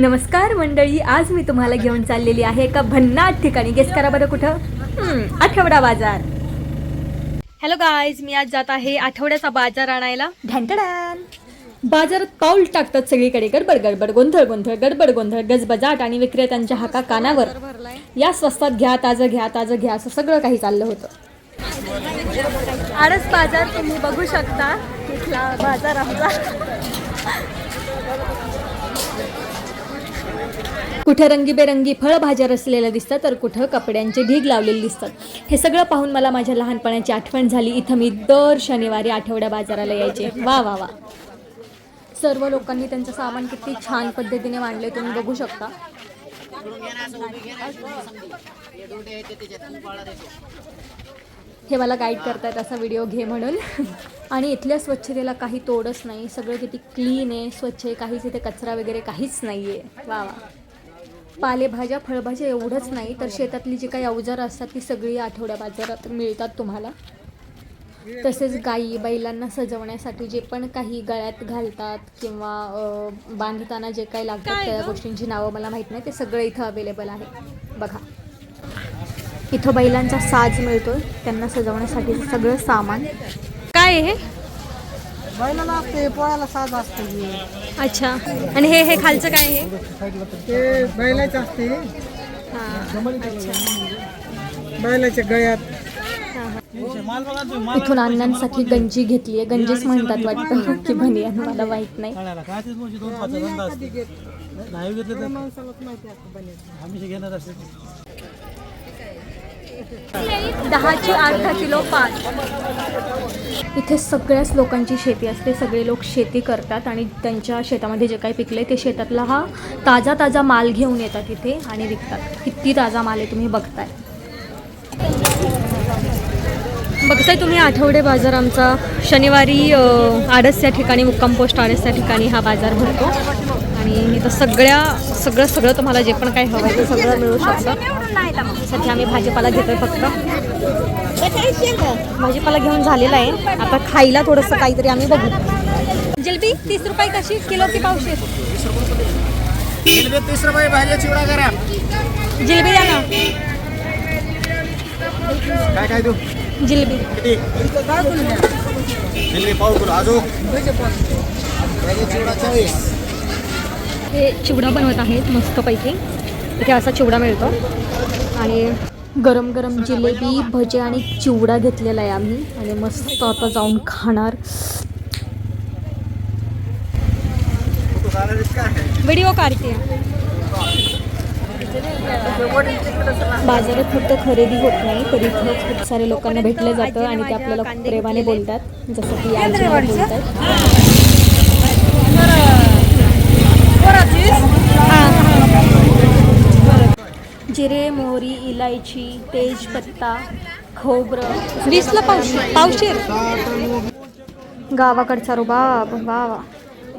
नमस्कार मंडळी आज मी तुम्हाला घेऊन चाललेली आहे एका भन्नाट ठिकाणी. गेस करा बरं कुठं? आठवडा बाजार. हॅलो गायज मी आज जात आहे आठवड्याचा बाजार आणायला. ढॅन्टडान बाजारात पाऊल टाकतात सगळीकडे. गडबड गडबड गोंधळ गोंधळ गडबड गोंधळ गजबजाट आणि विक्रेत्यांच्या हाका कानावर. या स्वस्तात घ्या ताजं घ्या ताजं घ्या असं सगळं काही चाललं होतं. आडस बाजार तुम्ही बघू शकता. इथला बाजार आपला कुठं रंगीबेरंगी फळभाज्या रचलेल्या दिसतात तर कुठं कपड्यांचे ढीग लावलेले दिसतात. हे सगळं पाहून मला माझ्या लहानपणाची आठवण झाली. इथं मी दर शनिवारी आठवड्या बाजाराला यायचे. वा वा वा. सर्व लोकांनी त्यांचं सामान किती छान पद्धतीने मांडले तुम्ही बघू शकता. हे मला गाईड करतायत असा व्हिडिओ घे म्हणून. आणि इथल्या स्वच्छतेला काही तोडच नाही. सगळं किती क्लीन आहे स्वच्छ आहे. काहीच इथे कचरा वगैरे काहीच नाही आहे वा वा. पालेभाज्या फळभाज्या एवढंच नाही तर शेतातली जी काही अवजारं असतात ती सगळी आठवड्या बाजारात मिळतात तुम्हाला. तसेच गाई बैलांना सजवण्यासाठी जे पण काही गळ्यात घालतात किंवा बांधताना जे काही लागतात त्या गोष्टींची नावं मला माहीत नाही. ते सगळं इथं अवेलेबल आहे. बघा. इथं बैलांचा साज मिळतोय. त्यांना सजवण्यासाठी सगळं सामान. काय आहे हे? बैलाला असते पोळ्याला साज असते हे. अच्छा. आणि हे हे खालचं काय आहे? ते बैलाचे असते. बैलाच्या गळ्यात. इथून अण्णांसाठी गंजी घेतली आहे. गंजीच म्हणतात वाटतं की बनियान मला माहीत नाही. असतं बैलाचं. दहाची अर्धा किलो पाच. इथे सगळ्याच लोकांची शेती असते. सगळे लोक शेती करतात आणि त्यांच्या शेतामध्ये जे काही पिकले ते शेतातला हा ताजा ताजा माल घेऊन येतात इथे आणि विकतात. किती ताजा माल आहे तुम्ही बघताय. बघताय तुम्ही आठवडे बाजार आमचा शनिवारी आडस या ठिकाणी मुक्काम पोस्ट आडस या ठिकाणी हा बाजार भरतो. आणि इथं सगळ्या सगळं सगळं तुम्हाला जे पण काही हवं आहे ते सगळं मिळू शकतं. सध्या आम्ही भाजीपाला घेतोय फक्त. भाजीपाला घेऊन झालेला आहे. आता खायला थोडंसं काहीतरी आम्ही बघू. जिलबी तीस रुपये कशी? किलो की पावशे तीस रुपये भाज्या चिवडा करा. जिलबी द्या ना. काय काय देऊ जिलबी. दिल्ली पाव किलो अजून चिवडा चाळीस. हे चिवडा बनवत आहेत मस्तपैकी. इथे असा चिवडा मिळतो. आणि गरम गरम जिलेबी भजे आणि चिवडा घेतलेला आहे आम्ही. आणि मस्त आता जाऊन खाणार. व्हिडिओ काढते. बाजारात फक्त खरेदी होत नाही तरी इथं खूप सारे लोकांना भेटलं जातं आणि ते आपल्याला प्रेमाने बोलतात जसं की बोलतात हां. जिरे मोहरी इलायची तेजपत्ता खोबरं वीसला पावशे पावशेर. गावाकडचा रुबाब वा वा.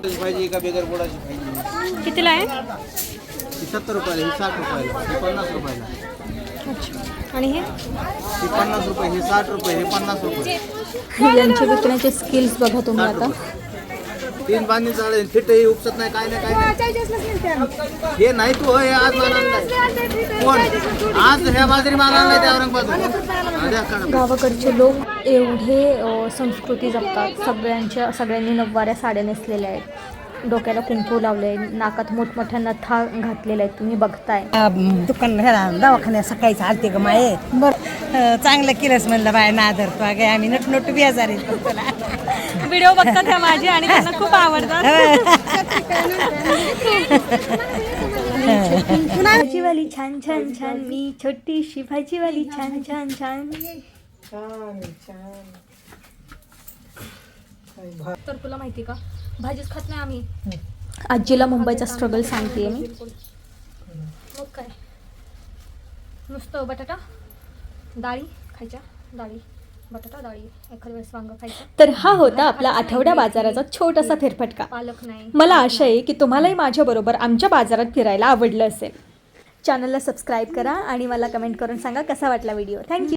बिगर गोडाची भाजी कितीला आहे? ही सत्तर रुपयाला ही साठ रुपयाला ही पन्नास रुपयाला. अच्छा. आणि हे? ही पन्नास रुपये ही साठ रुपये हे पन्नास रुपये. यांचे विकण्याचे स्किल्स बघा तुम्ही आता. तीन बांधणी चालेल फिट ही उपसत नाही काय नाही काय नाही. हे नाही तू हे आज माल आणलाय कोण? आज ह्या बाजरी माल आणलाय त्या औरंगाबाद गावाकडचे लोक एवढे संस्कृती जपतात. सगळ्यांच्या सगळ्यांनी नववाऱ्या साड्या नेसलेल्या आहेत. डोक्याला कुंकू लावले नाकात मोठमोठ्या नथा घातलेल्या आहेत तुम्ही बघताय. दुकान दवाखान्यात सकाळी चालते ग माये. बर. चांगलं केलंस म्हणलं बाय नादर तू अगे आम्ही नट नट बियाजार तुला व्हिडिओ बघतात ह्या माझे आणि त्यांना खूप आवडतात. भाजीवाली छान छान छान. मी छोटीशी भाजीवाली छान छान छान. तर तुला माहिती का? भाजीच खात नाही आम्ही. आजीला मुंबईचा स्ट्रगल सांगते मी. मग काय? नुसतं बटाटा डाळी खायच्या. डाळी बटाटा डाळी. एखाद्या वेळेस वांग खायचं. तर हा होता आपला आठवड्या बाजाराचा छोटासा फेरफटका. पालक नाही. मला आशा आहे की तुम्हालाही माझ्याबरोबर आमच्या बाजारात फिरायला आवडलं असेल. चॅनलला सबस्क्राईब करा आणि मला कमेंट करून सांगा कसा वाटला व्हिडिओ. थँक्यू